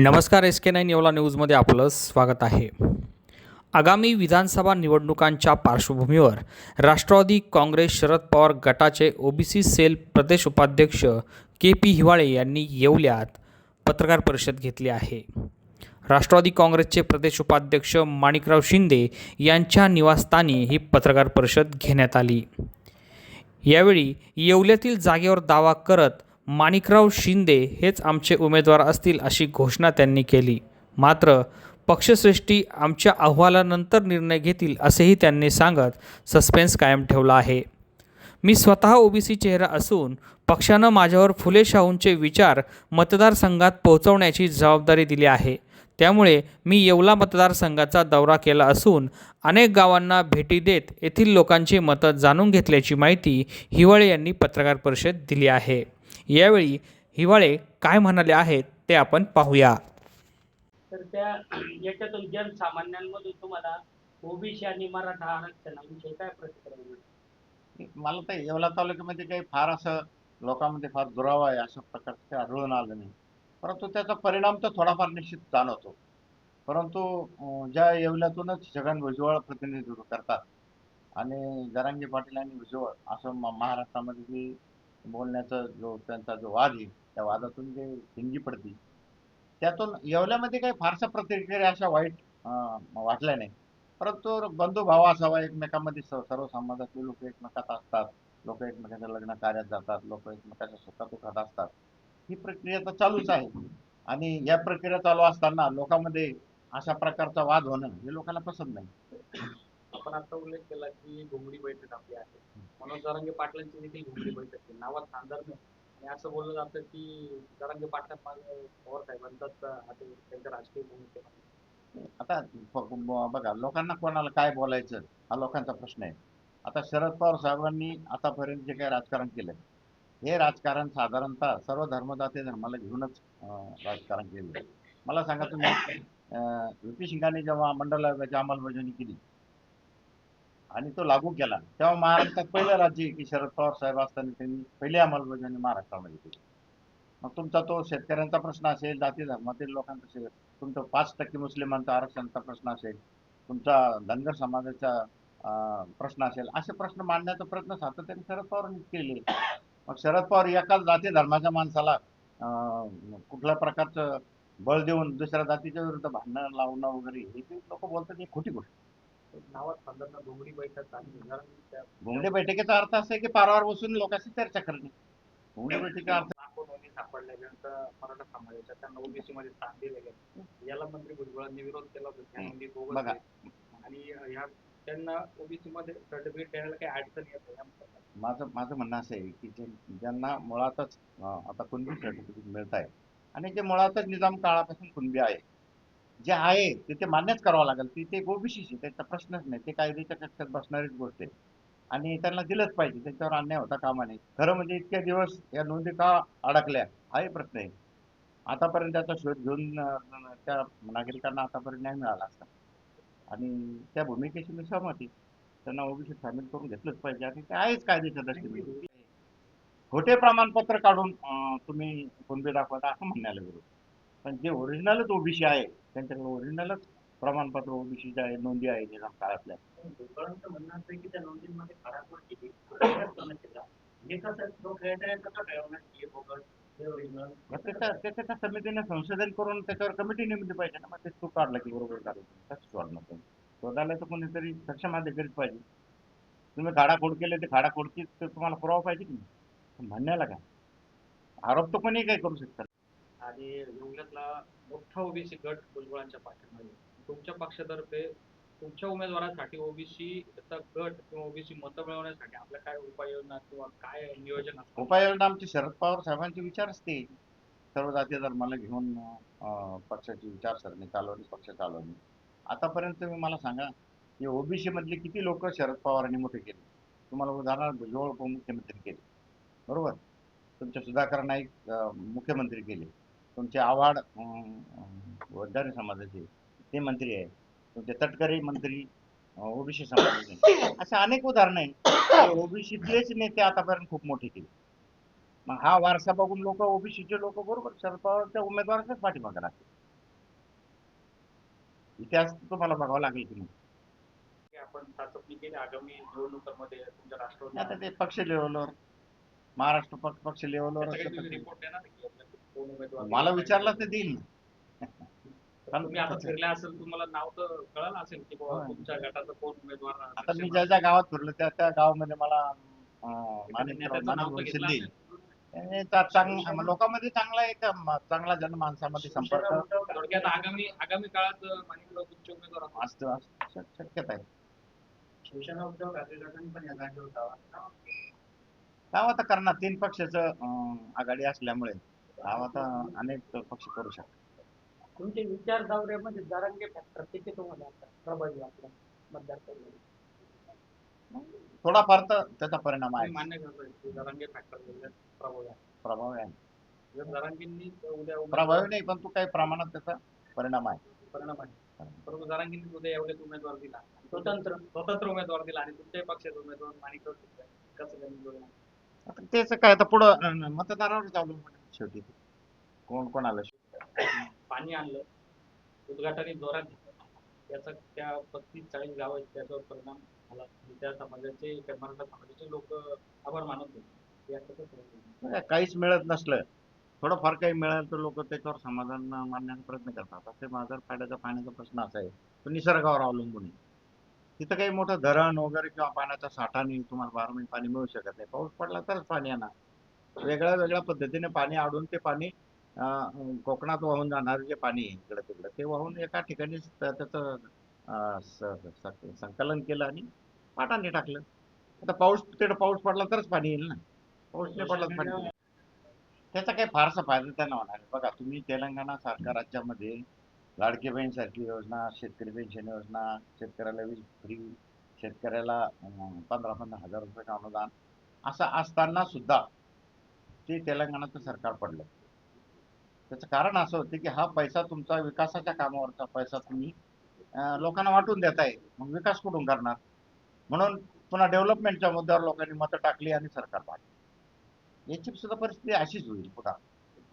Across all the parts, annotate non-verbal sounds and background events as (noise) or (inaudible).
नमस्कार S K nine Yeola न्यूजमध्ये आपलं स्वागत आहे. आगामी विधानसभा निवडणुकांच्या पार्श्वभूमीवर राष्ट्रवादी काँग्रेस शरद पवार गटाचे ओबीसी सेल प्रदेश उपाध्यक्ष के पी हिवाळे यांनी येवल्यात पत्रकार परिषद घेतली आहे. राष्ट्रवादी काँग्रेसचे प्रदेश उपाध्यक्ष माणिकराव शिंदे यांच्या निवासस्थानी ही पत्रकार परिषद घेण्यात आली. यावेळी येवल्यातील जागेवर दावा करत माणिकराव शिंदे हेच आमचे उमेदवार असतील अशी घोषणा त्यांनी केली. मात्र पक्षश्रेष्ठी आमच्या अहवालानंतर निर्णय घेतील असेही त्यांनी सांगत सस्पेन्स कायम ठेवला आहे. मी स्वतः ओबीसी चेहरा असून पक्षानं माझ्यावर फुले शाहूंचे विचार मतदारसंघात पोहोचवण्याची जबाबदारी दिली आहे. त्यामुळे मी येवला मतदारसंघाचा दौरा केला असून अनेक गावांना भेटी देत येथील लोकांची मतं जाणून घेतल्याची माहिती हिवाळे यांनी पत्रकार परिषद दिली आहे. यावेळी हिवाळे काय म्हणाले आहेत ते आपण पाहूया. तर त्या याच्यातून जनसामान्यांमधून तुम्हाला ओबीसी आणि मराठा आरक्षणाविषयी काय प्रतिक्रिया? मला तर येवला तालुक्यामध्ये काही फार असं लोकांमध्ये फार दुरावा आहे अशा प्रकारचं काही आढळून आलं नाही. परंतु त्याचा परिणाम तर थोडाफार निश्चित जाणवतो. परंतु ज्या येवल्यातूनच छगन भुजबळ प्रतिनिधित्व करतात आणि जरांगे पाटील आणि भुजबळ असं महाराष्ट्रामध्ये जे बोलण्याचा जो त्यांचा जो वाद आहे त्या वादातून जे हिंगी पडती त्यातून येवल्यामध्ये काही फारशा प्रतिक्रिया अशा वाईट वाटल्या नाही. परंतु बंधू भाव असावा एकमेकांमध्ये सर्व समाजातले लोक एकमेकात असतात. लोक एकमेकांच्या लग्न कार्यात जातात लोक एकमेकाच्या सुखादुखात असतात. ही प्रक्रिया तर चालूच आहे. आणि या प्रक्रिया चालू असताना लोकांमध्ये अशा प्रकारचा वाद होणं हे लोकांना पसंत नाही. आपण आता उल्लेख केला की घोंगडी बैठक आपली आहे. मनोज जरांगे पाटलांची देखील घोंगडी बैठक आहे. नावात खासदार नाही. आणि असं बोललं जातं की जरांगे पाटलांमागे पवार साहेबांचाच त्यांच्या राजकीय भूमिकेमध्ये. आता बघा लोकांना कोणाला काय बोलायचं हा लोकांचा प्रश्न आहे. आता शरद पवार साहेबांनी आतापर्यंत जे काही राजकारण केलं हे राजकारण साधारणतः सर्व धर्मदाते धर्माला घेऊनच राजकारण केलं मला सांगा तुम्ही व्ही पी जेव्हा मंडल आयोगाची अंमलबजावणी केली आणि तो लागू केला. तेव्हा महाराष्ट्रात पहिलं राज्य आहे की शरद पवार साहेब असताना त्यांनी पहिली अंमलबजावणी महाराष्ट्रामध्ये केली. मग तुमचा तो शेतकऱ्यांचा प्रश्न असेल जाती धर्मातील लोकांचा असेल तुमचा पाच टक्के मुस्लिमांचा आरक्षणाचा प्रश्न असेल तुमचा धनगर समाजाचा अं, प्रश्न असेल असे प्रश्न मांडण्याचा प्रयत्न सातत्याने शरद पवारांनी केले. मग शरद पवार एकाच जाती धर्माच्या माणसाला अं, कुठल्या प्रकारचं बळ देऊन दुसऱ्या जातीच्या विरुद्ध भांडणं लावणं वगैरे हे ते लोक बोलतात ही खोटी गोष्ट. घोंगडी बैठकीचा अर्थ असा आहे की पारावर बसून लोकांशी चर्चा करणे. घोंगडे बैठकीचा अर्थ याला मंत्री भुजबळांनी विरोध केला होता. आणि त्यांना ओबीसी मध्ये सर्टिफिकेट काही अडचण येत नाही. माझं माझं म्हणणं असं आहे की जे ज्यांना मुळातच आता कुणबी सर्टिफिकेट मिळत आहे आणि जे मुळातच निजाम काळापासून कुणबी आहे जे आहे ते ते मान्यच करावं लागेल. ती ते ओबीसीचे त्याचा प्रश्नच नाही. ते कायद्याच्या कक्षात बसणारीच गोष्ट आहे. आणि त्यांना दिलंच पाहिजे. त्याच्यावर अन्याय होता कामा नये. खरं म्हणजे इतक्या दिवस या नोंदी का अडकल्या? हाही प्रश्न आहे. आतापर्यंत त्याचा शोध घेऊन त्या नागरिकांना आतापर्यंत न्याय मिळाला असता. आणि त्या भूमिकेशी मी सहमती त्यांना ओबीसी सामील करून घेतलंच पाहिजे. आणि ते आहेच कायद्याच्या दृष्टीने खोटे प्रमाणपत्र काढून तुम्ही कुणबी दाखवता असं म्हणण्याला विरोध. पण जे ओरिजिनलच ओबीसी आहे त्यांच्याकडे ओरिजिनलच प्रमाणपत्र ओबीसी जे आहे नोंदी आहे निजाम काळातल्या. भुजबळांचं म्हणणं असं आहे की त्या नोंदींमध्ये खाडाखोड केली अभ्यासक्रम केला कसं तो खेळता कसं ठरवणार की बोगस original? मग त्याच्या त्याच्या त्या समितीने संशोधन करून त्याच्यावर कमिटी नेमली पाहिजे ना मग ते चूक काढलं की बरोबर तुम्ही शोधायला तर कोणीतरी सक्षम अधिकारीच पाहिजे. तुम्ही खाडाखोड केले ते खाडाखोडची तर तुम्हाला पुरावा पाहिजे की म्हणण्याला काय? आरोप तर कोणी काय करू शकतात आणि एवढ्यातला मोठा ओबीसी गट भुजबळांच्या पाठीमागे तुमच्या पक्षातर्फे तुमच्या उमेदवारासाठी ओबीसी गट किंवा ओबीसी मतं मिळवण्यासाठी आपल्या काय उपाययोजना किंवा काय नियोजन असतं? उपाययोजना आमचे शरद पवार साहेबांचे विचार असते सर्व जाती धर्माला घेऊन अं, पक्षाची विचारसरणी चालवली पक्ष चालवली आतापर्यंत तुम्ही मला सांगा की ओबीसी मधले किती लोक शरद पवारांनी मोठे केले? तुम्हाला उदाहरणार्थ भुजबळ उपमुख्यमंत्री केले. बरोबर? तुमचे सुधाकर नाईक अं, मुख्यमंत्री केले. तुमचे आव्हाड वंजारी समाजाचे ते मंत्री आहे. तुमचे तटकरी मंत्री ओबीसी समाजाचे. असे अनेक उदाहरणं आहे ओबीसीतलेच नेते आतापर्यंत खूप मोठे केले. मग हा वारसा बघून लोक ओबीसीचे लोक बरोबर शरद पवारच्या उमेदवाराच्याच पाठीमागे राहतील. इतिहास तुम्हाला बघावा लागेल की नाही. आपण चाचपणी केली. आगामी निवडणुकांमध्ये तुमच्या राष्ट्रवादी आता ते पक्ष लेवलवर महाराष्ट्र पक्ष लेवलवर रिपोर्ट देणार कोण उमेदवार मला विचारलं तर देईल तुम्ही आता फिरल्या असेल तुम्हाला नाव तर कळलं असेल की बाबा होय. तुमच्या गटाचा कोण उमेदवार आता मी ज्या ज्या गावात फिरलो त्या त्या गावामध्ये मला चांग लोकांमध्ये चांगला एक चांगला जनमानसामध्ये संपर्क. थोडक्यात आगामी आगामी काळात माणिकराव तुमचे उमेदवार. असतो शक्यता आहे. शिवसेना उद्धव ठाकरे गटाने पण या जागेवर दावा आता करणार. तीन पक्षाचं आघाडी असल्यामुळे. गाव आता अनेक पक्ष करू शकतात. तुमचे विचार दौऱ्यामध्ये जरांगे फॅक्टर किती तुम्हाला आता? प्रभावी आपल्या मतदारसंघात? थोडाफार तर त्याचा परिणाम आहे. मान्य करतोय की जरांगे फॅक्टर प्रभावी आहे. प्रभावी आहे. जर जरांगींनी उद्या प्रभावी नाही पण तो काही प्रमाणात त्याचा परिणाम आहे. परिणाम आहे. परंतु जरांगींनी उद्या एवढेच उमेदवार दिला. स्वतंत्र स्वतंत्र उमेदवार दिला आणि तुमच्याही पक्षाचे उमेदवार माणिकराव कसं? आता त्याचं काय आता पुढं अवलंबून आहे शेवटी. ते. कोण कोण आलं पाणी आणलं. उद्घाटनी जोरात घेतलं. त्याचा त्या पस्तीस चाळीस गाव आहेत त्याच्यावर परिणाम झाला. त्या समाजाचे त्या मराठा समाजाचे लोक आभार मानत होते. याचं कसं काहीच मिळत नसलं. थोडंफार काही मिळालं तर लोक त्याच्यावर समाधान मानण्याचा प्रयत्न करतात. आता ते माझा फायद्याचा पाण्याचा प्रश्न असा आहे. तो निसर्गावर अवलंबून आहे. तिथं काही मोठं धरण वगैरे किंवा पाण्याचा साठा नाही तुम्हाला बारा महिने पाणी मिळू शकत नाही. पाऊस पडला तरच पाणी येणार. वेगळ्या वेगळ्या पद्धतीने पाणी आडून ते पाणी कोकणात वाहून जाणार जे पाणी आहे इकडं तिकडं ते वाहून एका ठिकाणी त्याचं संकलन केलं आणि पाटाने टाकलं. आता पाऊस तिकडे पाऊस पडला तरच पाणी येईल ना. पाऊस नाही पडला पाणी त्याचा काही फारसा फायदा त्यांना होणार बघा तुम्ही तेलंगणा सारख्या राज्यामध्ये लाडकी बहीण सारखी योजना शेतकरी पेन्शन योजना शेतकऱ्याला वीज फ्री शेतकऱ्याला पंधरा पंधरा हजार रुपये अनुदान असं असताना सुद्धा ते तेलंगणाचं सरकार पडलं. त्याचं कारण असं होतं की हा पैसा तुमचा विकासाच्या कामावरचा पैसा तुम्ही लोकांना वाटून देताय. मग विकास कुठून करणार? म्हणून पुन्हा डेव्हलपमेंटच्या मुद्द्यावर लोकांनी मतं टाकली आणि सरकार पाडलं. याची सुद्धा परिस्थिती अशीच होईल पुढे.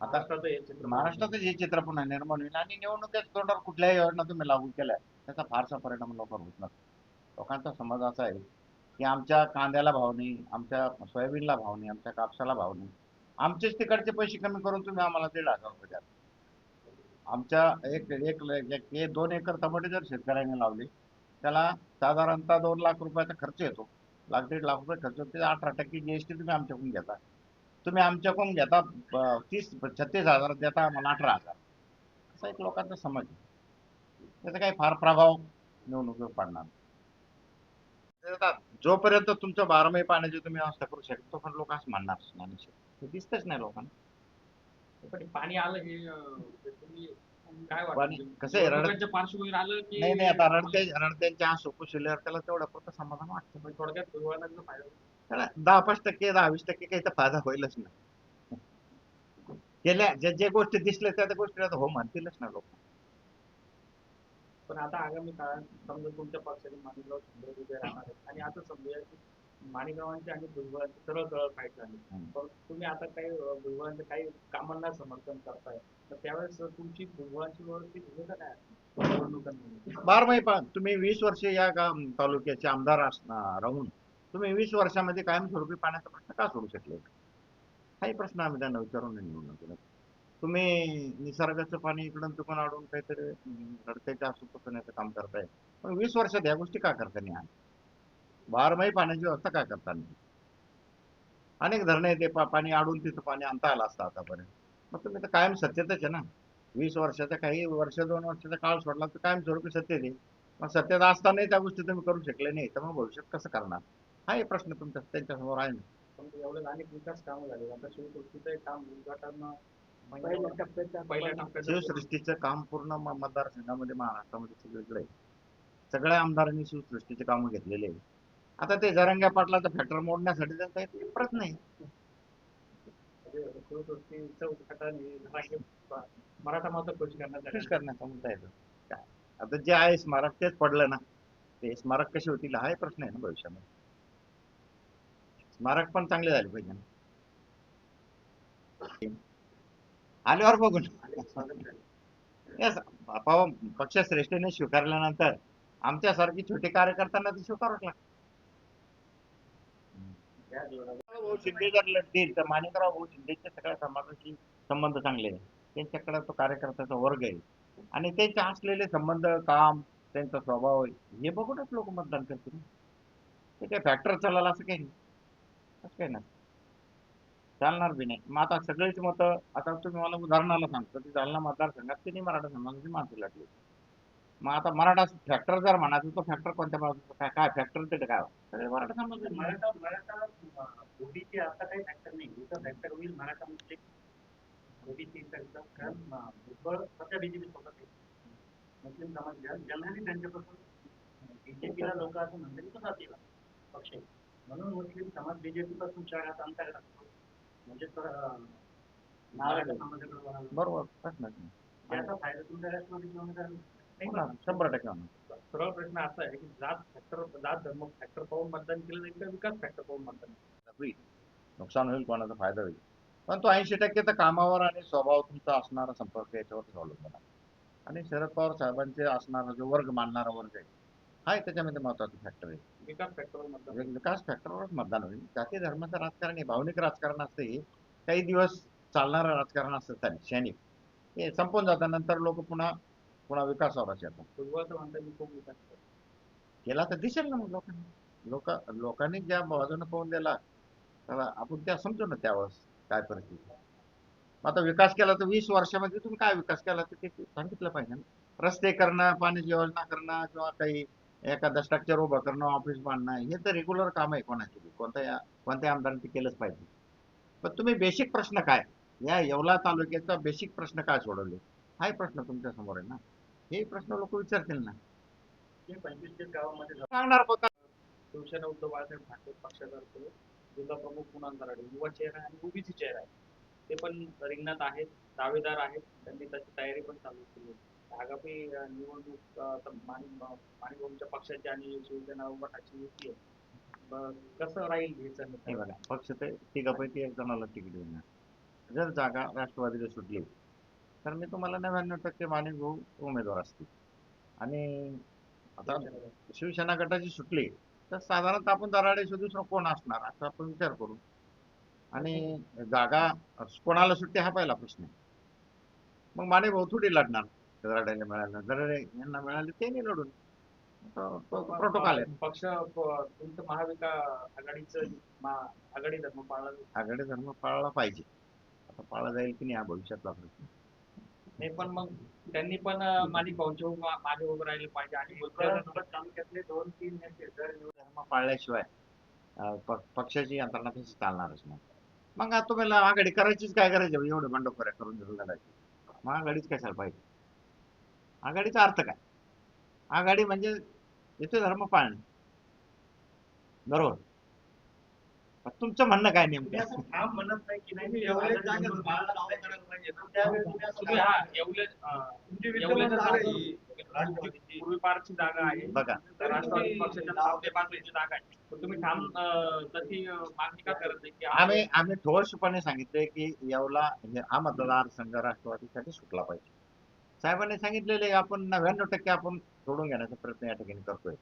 आता महाराष्ट्राचं हे चित्र महाराष्ट्रातच हे चित्र पुन्हा निर्माण होईल आणि निवडणुकीच्या तोंडावर कुठल्याही योजना तुम्ही लागू केल्या त्याचा फारसा परिणाम लोकांवर होत नसतो. लोकांचा समज असा आहे की आमच्या कांद्याला भाव नाही आमच्या सोयाबीनला भाव नाही आमच्या कापसाला भाव नाही. आमचेच तिकडचे पैसे कमी करून तुम्ही आम्हाला दीड हजार रुपये द्या. आमच्या एक एक दोन एकर टमाटे जर शेतकऱ्याने लावले त्याला साधारणतः दोन लाख रुपयाचा खर्च येतो. लाख दीड लाख रुपये खर्च होतो ते अठरा टक्के जी एस टी तुम्ही आमच्याकडून घेता. तुम्ही आमच्याकडून घेता तीस छत्तीस हजार देता आम्हाला अठरा हजार. असा एक लोकांचा समज त्याचा काही फार प्रभाव निवडणुकीवर पडणार जोपर्यंत तुमच्या बारमाही पाण्याची तुम्ही व्यवस्था करू शकता तोपर्यंत लोक असं म्हणणार नाही. ते दिसतच नाही लोकांना. पण पाणी आलं हे अं, ते तुम्ही काय पाणी वाटतं कसं आहे, रड- निवडणुकांच्या पार्श्वभूमीवर आलं की नाही नाही आता रडते रडत्यांच्या आसू पुसल्यावर त्याला तेवढं पुरतं समाधान वाटतं. पण थोडक्यात फायदा. त्याला दहा पाच टक्के दहा वीस टक्के काही तर फायदा होईलच ना. गेल्या ज्या ज्या गोष्टी दिसल्या त्या त्या गोष्टी आता हो म्हणतीलच ना लोक. पण आता आगामी काळात समजा तुमच्या पक्षाने माणिकराव शिंदे उभे राहणार आहेत. आणि आता समजूया की माणिकरावांची आणि भुजबळांची सरळ सरळ फाईट झाली. पण तुम्ही आता काही अं, भुजबळांच्या काही कामांना समर्थन करताय. तर त्यावेळेस तुमची भुजबळांची व्यवस्थित भूमिका काय बारमाही पा तुम्ही वीस वर्ष या गाव तालुक्याचे आमदार राहून तुम्ही वीस वर्षामध्ये कायमस्वरूपी पाण्याचा प्रश्न का सोडू शकले? काही प्रश्न आम्ही त्यांना विचारून निवडणूक केला तुम्ही निसर्गाचं पाणी इकडून तिकडून अडून काहीतरी रडत्याच्या आसू पुसण्याचं काम करताय. पण वीस वर्षात या गोष्टी का करता नाही? बारमाही पाण्याची व्यवस्था का करता नाही अनेक धरणे ते पा- पाणी अडून तिथं पाणी आणता आलं असतं आतापर्यंत. मग तुम्ही तर कायम सत्यतच आहे ना. वीस वर्षाचा काही वर्ष दोन वर्षाचा काळ सोडला तर कायम स्वरूपी सत्य दे मग सत्यात असतानाही त्या गोष्टी तुम्ही करू शकले नाही तर मग भविष्यात कसं करणार? हा एक प्रश्न तुमच्या त्यांच्यासमोर आहे ना. पण एवढे अनेक विकास कामं झाले. आता शिवसृष्टीचं काम उद्घाटन शिवसृष्टीचं काम पूर्ण म- मतदारसंघामध्ये महाराष्ट्रामध्ये सगळीकडे. सगळ्या आमदारांनी शिवसृष्टीचे कामं घेतलेले आहे आता ते जरंग्या पाटलाचं फॅक्टर मोडण्यासाठी त्यांचा एक प्रयत्न आहे म्हणजे शिवसृष्टीचं उद्घाटन हे जरांगे पा- मराठा माता खुश. करण्याचा मुद्दा आहे तो. काय आता जे आहे स्मारक तेच पडलं ना ते स्मारक कसे होतील हा प्रश्न आहे ना भविष्यामध्ये स्मारक पण चांगले झाले पाहिजे ना आल्यावर बघू ना आणि स्वागत झालं. Yes, पवार पक्षश्रेष्ठीने स्वीकारल्यानंतर आमच्यासारखी छोटे कार्यकर्त्यांना ते स्वीकारावंच लागतं भाऊ शिंदे लढतील तर माणिकराव भाऊ शिंदेचे सगळ्या समाजाशी संबंध चांगले आहे त्यांच्याकडे तो कार्यकर्त्याचा वर्ग आहे. आणि त्यांचे असलेले संबंध काम त्यांचा स्वभाव हे बघूनच लोक मतदान करतील ते काय फॅक्टर चालला असं काही नाही. असं काही नाही. चालणार बी नाही. मग आता सगळेच मतं आता तुम्ही मला उदाहरणाला सांगतो की जालना मतदारसंघात त्यांनी मराठा समाजाची माणसं लागली मग आता मराठा फॅक्टर जर म्हणायचं तो फॅक्टर कोणत्या बाजूचा काय काय फॅक्टर ते काय सगळे मराठा समाज मराठा मराठा ओबीसी आता काही फॅक्टर नाही. इथं फॅक्टर होईल मराठा मुस्लिम ओबीसी कारण अं, भुजबळ सध्या बीजेपी सोबत आहे. मुस्लिम समाज त्यांच्यापासून बीजेपीला लोक असं म्हणतात की तो जातीला पक्ष. म्हणून मुस्लिम समाज बीजेपी पासून शहरात अंतर राखतो. म्हणजे तर मराठा समाजाकडे. बरोबर. प्रश्नच नाही. याचा फायदा तुमच्या होणार, होणार. शंभर टक्के होणार. सरळ प्रश्न असा आहे की जात फॅक्टर जात धर्म फॅक्टर पाहून मतदान केलं जाईल का विकास फॅक्टर पाहून मतदान होईल. नुकसान होईल कोणाचा फायदा होईल. पण तो ऐंशी टक्के तर कामावर आणि स्वभाव तुमचा असणारा संपर्क याच्यावर अवलंबून आहे. आणि शरद पवार साहेबांचे असणारा जो वर्ग मानणारा वर्ग आहे हा त्याच्यामध्ये महत्त्वाचा फॅक्टर आहे. विकास फॅक्टरवर विकास फॅक्टरवरच मतदान होईल. जाती धर्माचं राजकारण हे भावनिक राजकारण असतं हे काही दिवस चालणारं राजकारण असतं त्याने क्षणिक हे संपून जातं. नंतर लोक पुन्हा पुन्हा म्हणतात मी खूप विकास करतो. केला तर दिसेल ना मग लोकांना लोक लोकांनी ज्या बाजूने पाहून दिला त्याला आपण त्या समजू ना त्यावेळेस काय परिस्थिती मग आता विकास केला तर वीस वर्षामध्ये तुम्ही काय विकास केला तर ते सांगितलं पाहिजे ना रस्ते करणं पाण्याची योजना करणं किंवा काही एखादा स्ट्रक्चर उभं करणं ऑफिस बांधणं हे तर रेग्युलर काम आहे कोणाचे बी. कोणत्या कोणत्या आमदाराने ते केलंच पाहिजे पण तुम्ही बेसिक प्रश्न काय या येवला तालुक्याचा बेसिक प्रश्न काय सोडवले हाही प्रश्न तुमच्यासमोर आहे ना हे प्रश्न लोक विचारतील ना. हे पंचवीस गावामध्ये सांगणार बघा शिवसेना उद्धव बाळासाहेब ठाकरे पक्षातर्फे जिल्हा प्रमुख पुन्हा कराडे युवा चेहरा आणि ओबीसी चेहरा आहे. ते पण रिंगणात आहेत दावेदार आहेत. त्यांनी त्याची तयारी पण चालू केली आहे. आगामी निवडणूक माणिकभाऊंच्या पक्षाची आणि शिवसेना उभाटाची युती आहे. कसं राहील हे? बघा पक्ष ते तिघापैकी एक जणाला तिकीट देणार. जर जागा राष्ट्रवादीला सुटली तर मी तुम्हाला नव्याण्णव टक्के माणिक भाऊ उमेदवार असतील. आणि आता शिवसेना गटाची सुटली तर साधारणतः आपण दराडे दुसरं कोण असणार असं आपण विचार करू. आणि जागा कोणाला सुटते हा पहिला प्रश्न आहे. मग माने भाऊ थोडी लढणार. दराड्याला मिळालं दराडे यांना मिळाले ते नाही लढून प्रोटोकॉल आहे. पक्ष तुमचं महाविका आघाडीचं आघाडी धर्म पाळला. आघाडी धर्म पाळला पाहिजे. आता पाळला जाईल की नाही हा भविष्यातला प्रश्न. नाही पण मग त्यांनी पण अं, माणिक भाऊंच्या मागे उभं राहिले पाहिजे. आणि तालुक्यातले दोन तीन नेते जर निवडून धर्म पाळल्याशिवाय पक्षाची यंत्रणा तशी चालणारच नाही मग आता तुम्हाला आघाडी करायचीच काय करायची? एवढे बंडखोऱ्या करून जर लढायची. मग आघाडीच कशाला पाहिजे? आघाडीचा अर्थ काय? आघाडी म्हणजे इथे धर्म पाळणे. बरोबर? तुमचं म्हणणं काय नेमकं? म्हणत नाही की नाही तुम्ही एवढे एवढे जागेत जागेत बाळाला बाळाला करायला पाहिजे ना. त्यावेळी तुम्ही असं तुम्ही हा एवढे अं, तुमची एवढे विद्यमान जर जागा जागा- आहे. राष्ट्रवादीची पूर्वीपारची जागा आहे. बघा. तर राष्ट्रवादी पक्षाच्या नावते बाजूची जागा आहे. तर तुम्ही ठाम अं, तशी अं, मागणी का करत नाही की आम्ही आम्ही ठोसपणे सांगितले की येवला हे हा मतदारसंघ राष्ट्रवादीसाठी सुटला पाहिजे. साहेबांनी सांगितलेले आपण नव्याण्णव टक्के आपण सोडून घेण्याचा प्रयत्न या ठिकाणी करतोय.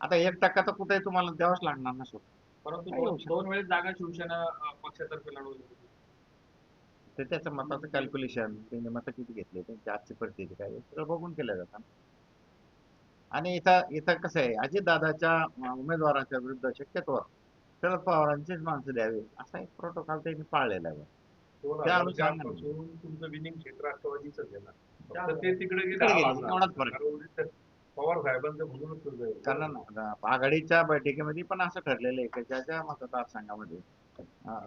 आता एक टक्का तर कुठे तुम्हाला द्यावाच लागणार ना सोड परंतु दोन दोन वेळेस जागा शिवसेना अं, पक्षातर्फे लढवली होती. ते त्याचं मताचं कॅल्क्युलेशन त्यांनी मतं किती घेतले त्यांची आजची परिस्थिती काय आहे, सगळं बघून केलं जातं. आणि इथं इथं कसं आहे? अजितदादाच्या अं, उमेदवाराच्या विरुद्ध शक्यतोवर शरद पवारांचीच माणसं द्यावी. असा एक प्रोटोकॉल त्यांनी पाळलेला आहे. दोन त्या हजार अनुषंगाने. चारपासून तुमचं विनिंग क्षेत्र राष्ट्रवादीच आहे ना. फक्त ते तिकडे गेले. तिकडे गेले, आवाज एवढाच फरक. कारण पवार साहेबांचं म्हणूनच. कारण आघाडीच्या बैठकीमध्ये पण असं ठरलेलं आहे की ज्या ज्या मतदारसंघामध्ये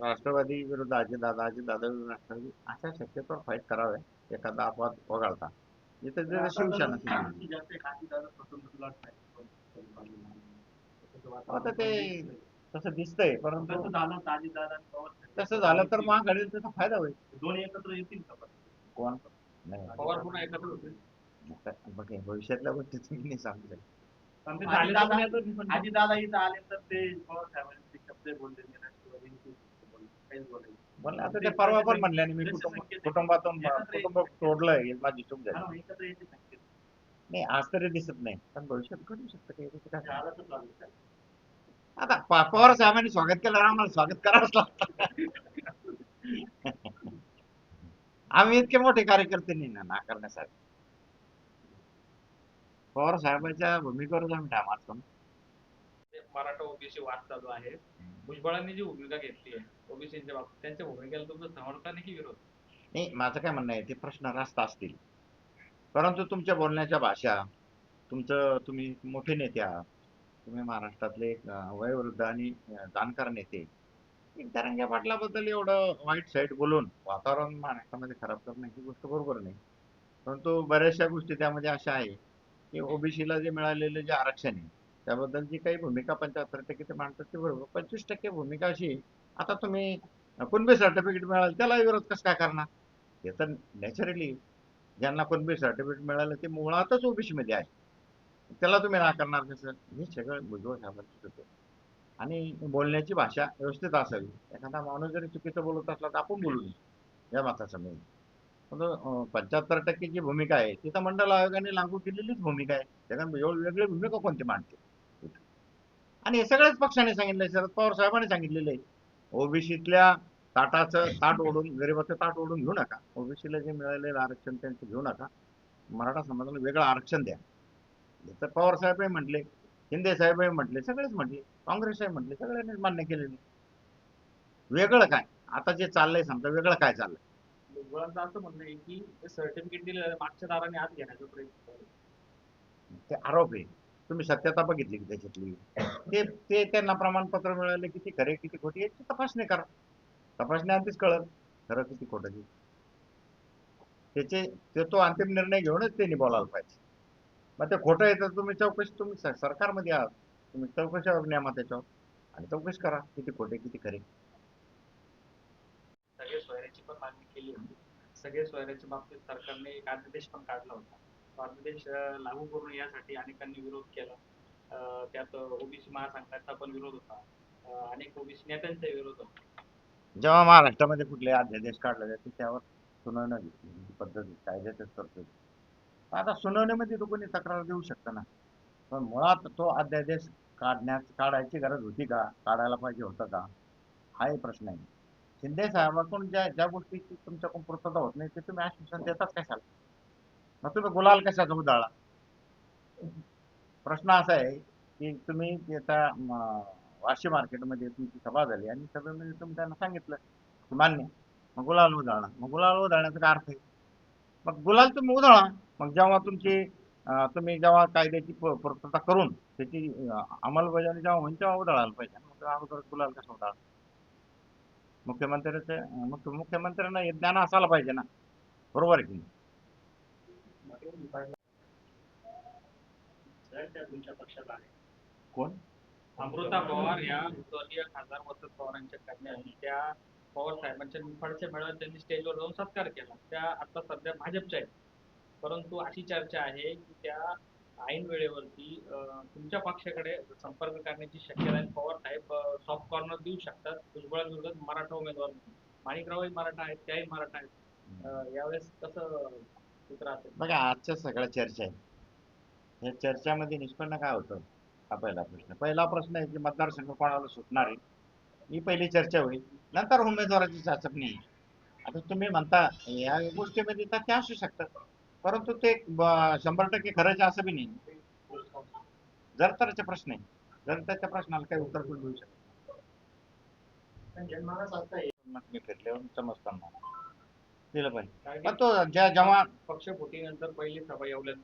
राष्ट्रवादी विरुद्ध अजितदादा अजितदादा विरुद्ध राष्ट्रवादी अशा शक्यतोवर फाईट करावे एखादा अपवाद वगळता इथं जे शिवसेना. आता ते तसं दिसतंय परंतु तसं झालं तर अजितदादा आणि पवार साहेब. तसं झालं तर मग आघाडीला त्याचा फायदा होईल दोन्ही एकत्र येतील? कोण नाही पवार पुन्हा एकत्र होतील हे भविष्यातल्या गोष्टी तुम्ही नाही सांगू शकत. झाले तर मी पण- अजितदादा इथं आले तर ते पवार शब्द बोलले नाही राष्ट्रवादी काहीच बोलले म्हणलं आता ते परवा पण म्हणले आणि मी कुटुंब. कुटुंबातून कुटुंब तोडलंय ही माझी चूक झाली हा, एकत्र यायचे संकेत. नाही आज तरी दिसत नाही पण भविष्यात घडू शकतं काही त्याचं काय ते सांगता. आलाच लागलं काय. आता पा- पवार साहेबांनी स्वागत केलं आम्हाला स्वागत करावंच लागतं (laughs) आम्ही इतके मोठे कार्यकर्ते नाही ना नाकारण्यासाठी पवार साहेबांच्या भूमिकेवरच आम्ही ठाम असतो मराठा ओबीसी वाद चालू आहे. भुजबळांनी जी भूमिका घेतली आहे ओबीसीच्या बाबतीत त्यांच्या भूमिकेला तुमचं समर्थन आहे की विरोध? नाही माझं काय म्हणणं आहे ते प्रश्न रास्त असतील. परंतु तुमच्या बोलण्याच्या भाषा तुमचं तुम्ही मोठे नेते आहात. तुम्ही महाराष्ट्रातले एक वयोवृद्ध आणि जाणकार नेते. तरंग्या पाटलाबद्दल एवढं वाईट साईट बोलून वातावरण महाराष्ट्रामध्ये खराब करणं ही गोष्ट बरोबर नाही. परंतु बऱ्याचशा गोष्टी त्यामध्ये अशा आहे. की ओबीसीला जे मिळालेलं जे आरक्षण आहे त्याबद्दल जी काही भूमिका पंच्याहत्तर टक्के ते मांडतात ते बरोबर. पंचवीस टक्के भूमिका अशी आता तुम्ही कुणबी सर्टिफिकेट मिळालं त्याला विरोध कसं काय करणार? हे तर नॅचरली ज्यांना कुणबी सर्टिफिकेट मिळालं ते मुळातच ओबीसी मध्ये आहे. त्याला तुम्ही नाकारणार कसं? हे सगळं बुजवळ सांगत होतं आणि बोलण्याची भाषा व्यवस्थित असावी. एखादा माणूस जरी चुकीचं बोलत असला तर आपण बोलू नये. या मताचा मी म्हणजे, पंच्याहत्तर टक्के जी भूमिका आहे ती तर मंडळ आयोगाने लागू केलेलीच भूमिका आहे. त्याच्यामुळे एवढी वेगळी भूमिका कोणती मांडते? आणि हे सगळ्याच पक्षाने सांगितलंय शरद पवार साहेबांनी सांगितलेलं आहे ओबीसीतल्या ताटाचं ताट ओढून गरिबाचं ताट ओढून घेऊ नका. ओबीसीला जे मिळालेलं आरक्षण त्यांचं घेऊ नका. मराठा समाजाला वेगळं आरक्षण द्या. तर पवार साहेबही म्हटले शिंदे साहेबही म्हटले सगळेच म्हटले काँग्रेस म्हटले सगळ्यांनीच मान्य केलेले वेगळं काय? आता जे चाललंय समजा वेगळं काय चाललंय? भुजबळांचं असं म्हणणं आहे की सर्टिफिकेट दिलं मागच्या दाराने आत घेण्याचा प्रयत्न ते आरोप आहे. तुम्ही सत्यता बघितली की त्याच्यातली? ते ते त्यांना प्रमाणपत्र मिळाले किती खरे किती खोटी याची तपासणी करा. तपासणी आधीच कळत खरं किती खोटं ते त्याचे ते तो अंतिम निर्णय घेऊनच त्यांनी बोलायला पाहिजे. मग ते खोटं आहे तर तुम्ही चौकशी तुम्ही स- सरकारमध्ये आहात. तुम्ही चौकशीवर न्यामा त्याच्यावर. आणि चौकशी करा किती खोटे किती खरे. पण मागणी केली होती. सगळे सोयऱ्याच्या बाबतीत सरकारने एक अध्यादेश पण काढला होता. तो अध्यादेश लागू करून यासाठी अनेकांनी विरोध केला. अं, त्यात ओबीसी महासंघाचा पण विरोध होता. अनेक ओबीसी नेत्यांचा विरोध होता. जेव्हा महाराष्ट्रामध्ये कुठले अध्यादेश काढले जाते त्यावर सुनावणं घेतली ही कायद्यातच करतो आता सुनावणीमध्ये तो कोणी तक्रार देऊ शकतं ना पण मुळात तो अध्यादेश काढण्यात काढायची गरज होती का? काढायला पाहिजे होता का? हाही प्रश्न आहे. शिंदे साहेबांकडून ज्या ज्या गोष्टीची तुमच्याकडून पूर्तता होत नाही ते तुम्ही आश्वासन देतात कशाला मग तुम्ही गुलाल कशाचा उदाळा प्रश्न असा आहे की तुम्ही आता वाशी मार्केटमध्ये तुमची सभा झाली आणि सभेमध्ये तुम्ही त्यांना सांगितलं की मान्य मग गुलाल उधळा मग गुलाल उधळण्याचा काय अर्थ आहे? मग गुलाल तुम्ही उधळा. मग जेव्हा तुमची तुम्ही जेव्हा कायद्याची पूर्तता करून त्याची अंमलबजावणी जेव्हा म्हणजे तेव्हा उधळायला पाहिजे. मग अगोदर गुलाल कसं उधळा मुख्यमंत्र्याचे अं, मुख्य- मुख्यमंत्र्यांना हे ज्ञान असायला पाहिजे ना. बरोबर आहे की नाही? जर त्या तुमच्या पक्षात आहे कोण? अमृता पवार या स्वर्गीय खासदार वसंत पवारांच्या कन्या आहेत. त्या पवार साहेबांच्या निफाडचे मेळाव्यात त्यांनी स्टेजवर जाऊन सत्कार केला. त्या आता सध्या भाजपच्या आहेत. परंतु अशी चर्चा आहे की त्या ऐन वेळेवरती तुमच्या पक्षाकडे संपर्क करण्याची शक्यता आहे. पवार साहेब सॉफ्ट कॉर्नर देऊ शकतात. भुजबळांविरोधात मराठा उमेदवार माणिकरावही मराठा आहेत त्याही मराठा आहेत. यावेळेस कसं बघा आजच्या सगळ्या चर्चा आहे या चर्चामध्ये निष्पन्न काय होतं? हा पहिला प्रश्न. पहिला प्रश्न आहे की मतदारसंघ कोणाला सुटणार आहे? ही पहिली चर्चा होईल. नंतर उमेदवाराची चाचपणी आता तुम्ही म्हणता या गोष्टीमध्ये त्या असू शकतात. परंतु ते शंभर टक्के खरंच आहे असं बी नाही. जर तरचे प्रश्न आहे जर त्याच्या प्रश्नाला काही उत्तर कोण देऊ शकत पण जनमानस आता आहे मग मी फिरल्यावर समजताना. दिलं पाहिजे. पण तो ज्या जेव्हा पक्ष फुटीनंतर पहिली सभा येवल्यात.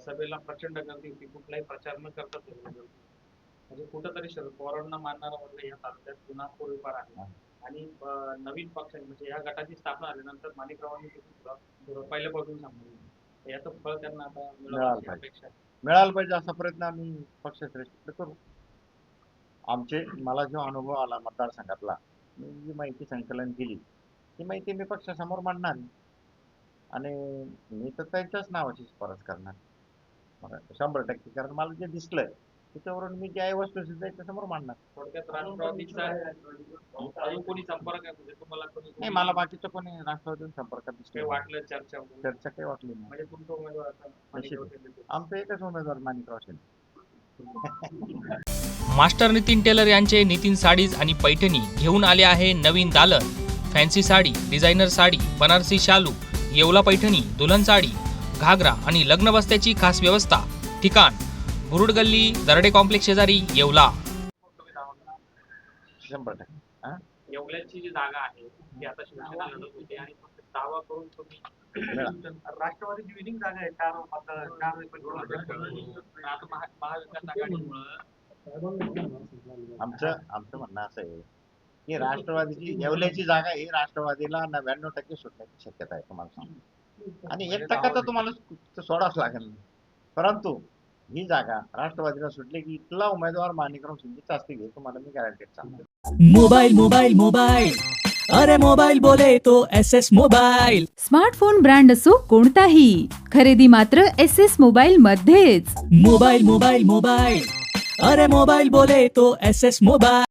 सभेला प्रचंड गर्दी होती. कुठलाही प्रचार न करता. म्हणजे कुठंतरी शरद पवारांना मानणारा वर्ग या तालुक्यात पुन्हा पूर्वीपार आहे हा. आणि नवीन पक्ष म्हणजे या गटाची स्थापना झाल्यानंतर माणिकरावांनी तिथून सुरुवात सुरुवात पहिल्यापासून सांगितली याचं फळ त्यांना आता मिळालं मिळालं पाहिजे. अपेक्षा आहे. पाहिजे असा प्रयत्न आम्ही पक्षश्रेष्ठ करू आमचे मला जो अनुभव आला मतदारसंघातला मी जी माहिती संकलन केली ती माहिती मी पक्षासमोर मांडणार. आणि मी तर त्यांच्याच नावाची शिफारस करणार मला शंभर टक्के कारण मला जे दिसलं त्याच्यावरून मी जे वस्तुस्थिती आहे त्याच्यासमोर मांडणार थोडक्यात राष्ट्रवादीचा अजून कोणी संपर्क आहे म्हणजे तुम्हाला कोणी नाही मला बाकीचं कोणी राष्ट्रवादी संपर्कात दिसलं काही. वाटलं चर्चा? चर्चा काही वाटली नाही म्हणजे तुमचा उमेदवार आता माणिकराव शिंदे. आमचं एकच उमेदवार माणिकराव शिंदे मास्टर नितीन टेलर यांचे नितीन साडीज आणि पैठणी घेऊन आले आहे नवीन दालन फॅन्सी साडी डिझायनर साडी बनारसी शालू येवला पैठणी दुल्हन साडी घागरा आणि लग्न बस्त्याची खास व्यवस्था ठिकाण बुरुड गल्ली दरडे कॉम्प्लेक्स शेजारी येवला. शंभर टक्के. हा? येवल्याची जी जागा आहे ती आता शिवसेना लढत होती आणि फक्त दावा करून तुम्ही राष्ट्रवादीची विनिंग जागा आहे चार चार पण आता महा- महाविकास आघाडीमुळं आमचं आमचं म्हणणं असं आहे की राष्ट्रवादीची येवल्याची जागा ही राष्ट्रवादीला नव्याण्णव टक्के सुटण्याची शक्यता आहे तुम्हाला सांगतो. आणि एक टक्का तर तुम्हाला सोडावंच लागेल. परंतु ही जागा राष्ट्रवादीला सुटली की इथला उमेदवार माणिकराव शिंदेचा असतील हे तुम्हाला मी गॅरंटेड सांगतो. मोबाइल मोबाइल मोबाइल अरे मोबाइल बोले तो S S mobile smartphone brand असो कोणताही खरेदी मात्र एस एस मोबाईल मध्येच. मोबाइल मोबाइल मोबाइल अरे मोबाइल बोले तो एस एस मोबाइल